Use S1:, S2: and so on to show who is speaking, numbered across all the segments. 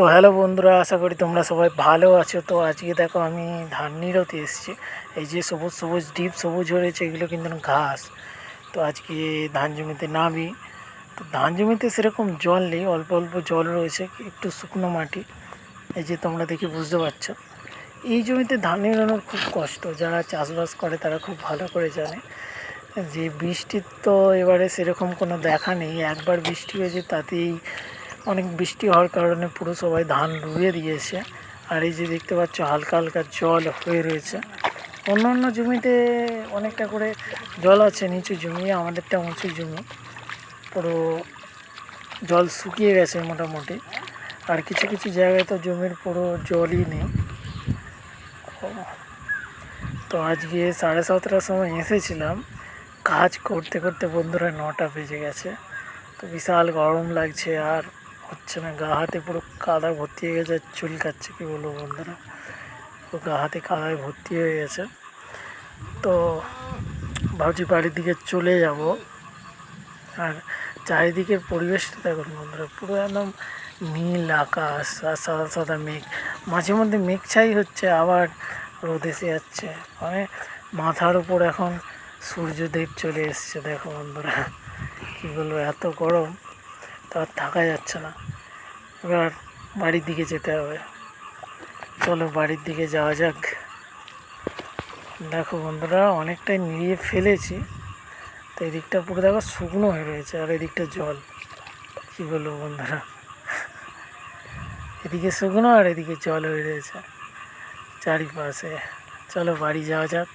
S1: তো হ্যালো বন্ধুরা, আশা করি তোমরা সবাই ভালো আছো। তো আজকে দেখো আমি ধান নিরতে এসেছি। এই যে সবুজ সবুজ ডিপ সবুজ হয়েছে এগুলো কিন্তু ঘাস। তো আজকে ধান জমিতে নামি। তো ধান জমিতে সেরকম জল নেই, অল্প অল্প জল রয়েছে, একটু শুকনো মাটি। এই যে তোমরা দেখে বুঝতে পারছ। এই জমিতে ধান নিরানোর খুব কষ্ট, যারা চাষবাস করে তারা খুব ভালো করে জানে। যে বৃষ্টির তো এবারে সেরকম কোনো দেখা নেই, একবার বৃষ্টি হয়েছে তাতেই অনেক বৃষ্টি হওয়ার কারণে পুরো সবাই ধান ডুবিয়ে দিয়েছে। আর এই যে দেখতে পাচ্ছ, হালকা হালকা জল হয়ে রয়েছে। অন্য অন্য জমিতে অনেকটা করে জল আছে, নিচু জমি, আমাদেরটা উঁচু জমি। পুরো জল শুকিয়ে গেছে মোটামুটি। আর কিছু কিছু জায়গায় তো জমির পুরো জলই নেই। তো আজকে সাড়ে সাতটার সময় এসেছিলাম। কাজ করতে করতে বন্ধুরা নটা বেজে গেছে। তো বিশাল গরম লাগছে আর হচ্ছে না, গা হাতে পুরো কাদা ভর্তি হয়ে গেছে, চুল কাচ্ছে কী বলব বন্ধুরা? গা হাতে কাদায় ভর্তি হয়ে গেছে। তো ভাবছি বাড়ির দিকে চলে যাব। আর চারিদিকের পরিবেশটা দেখুন বন্ধুরা, পুরো একদম নীল আকাশ আর সাদা সাদা মেঘ। মাঝে মধ্যে মেঘ ছাই হচ্ছে, আবার রোদ এসে যাচ্ছে। মানে মাথার উপর এখন সূর্যদেব চলে এসছে, দেখো বন্ধুরা, কী বলব, এত গরম। তো আর থাকা যাচ্ছে না। এবার বাড়ির দিকে যেতে হবে। চলো বাড়ির দিকে যাওয়া যাক। দেখো বন্ধুরা, অনেকটাই নিয়ে ফেলেছি। তো এদিকটা পুরো দেখো শুকনো হয়ে রয়েছে, আর এদিকটা জল। কী বলব বন্ধুরা? এদিকে শুকনো আর এদিকে জল হয়ে রয়েছে চারিপাশে। চলো বাড়ি যাওয়া যাক।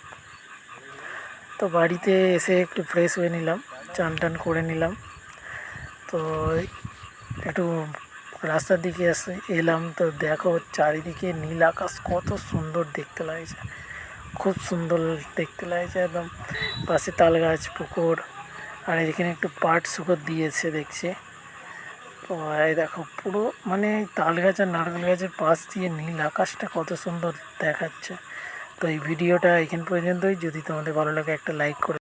S1: তো বাড়িতে এসে একটু ফ্রেশ হয়ে নিলাম, চান টান করে নিলাম। তো একটু রাস্তার দিকে এসে এলাম তো দেখো চারিদিকে নীল আকাশ কত সুন্দর দেখতে লাগছে। খুব সুন্দর দেখতে লাগছে একদম। পাশে তাল গাছ পুকুর আর এখানে একটু পাট শুকর দিয়েছে দেখছি। তো এই দেখো পুরো মানে তাল গাছ আর নারকেল গাছের পাশ দিয়ে নীল আকাশটা কত সুন্দর দেখাচ্ছে। তো এই ভিডিওটা এখান পর্যন্তই। যদি তোমাদের ভালো লাগে একটা লাইক করে